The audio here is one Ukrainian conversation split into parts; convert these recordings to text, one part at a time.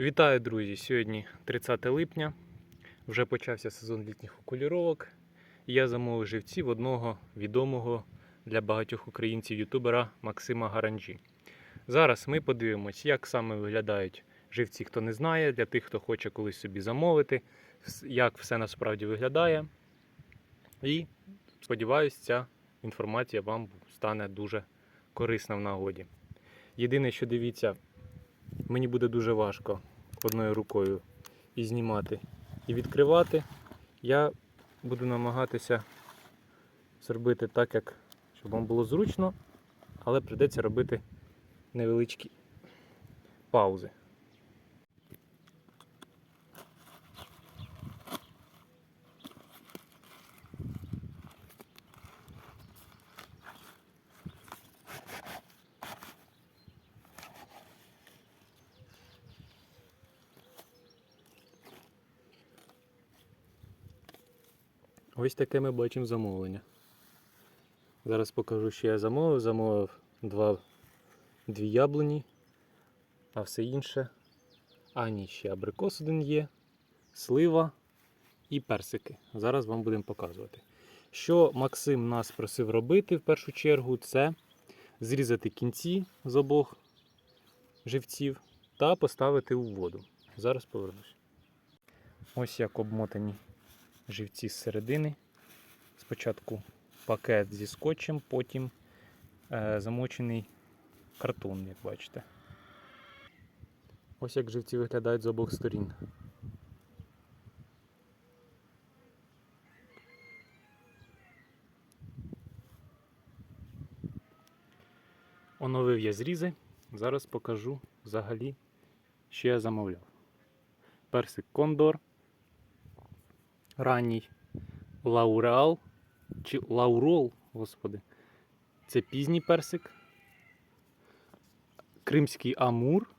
Вітаю, друзі! Сьогодні 30 липня. Вже почався сезон літніх окуліровок. Я замовив живців одного відомого для багатьох українців ютубера Максима Гаранджі. Зараз ми подивимось, як саме виглядають живці, хто не знає, для тих, хто хоче колись собі замовити, як все насправді виглядає. І сподіваюся, ця інформація вам стане дуже корисна в нагоді. Єдине, що дивіться, мені буде дуже важко одною рукою і знімати, і відкривати. Я буду намагатися зробити так, як щоб вам було зручно, але прийдеться робити невеличкі паузи. Ось таке ми бачимо замовлення. Зараз покажу, що я замовив. Замовив два, дві яблуні, а все інше. А ні, ще абрикос один є, слива і персики. Зараз вам будемо показувати. Що Максим нас просив робити в першу чергу, це зрізати кінці з обох живців та поставити у воду. Зараз повернусь. Ось як обмотані живці з середини. Спочатку пакет зі скотчем, потім е, замочений картон, як бачите. Ось як живці виглядають з обох сторін. Оновив я зрізи. Зараз покажу взагалі, що я замовляв. Персик кондор ранній лауреал чи лаурол, господи. Це пізній персик. Кримський амур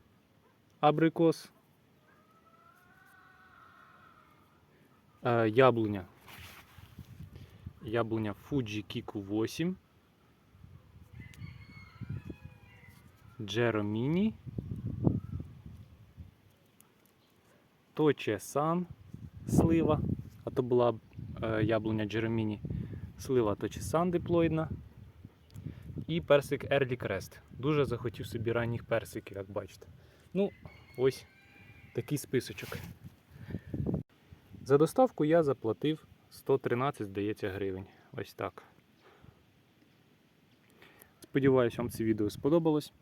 абрикос. Е, яблуня. Яблуня Fuji Kiku 8. Джеро Міні. Точе Сан слива а то була е, яблуня Джереміні, слива Точісан диплоїдна і персик Early Crest. Дуже захотів собі ранніх персиків, як бачите. Ну, ось такий списочок. За доставку я заплатив 113, здається, гривень. Ось так. Сподіваюсь, вам це відео сподобалось.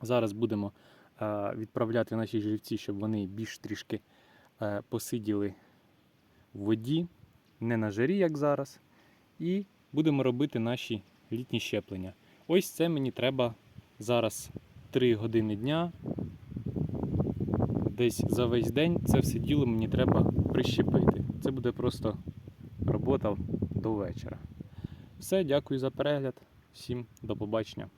Зараз будемо е, відправляти наші живці, щоб вони більш трішки е, посиділи в воді, не на жарі, як зараз. І будемо робити наші літні щеплення. Ось це мені треба зараз 3 години дня. Десь за весь день це все діло мені треба прищепити. Це буде просто робота до вечора. Все, дякую за перегляд. Всім до побачення.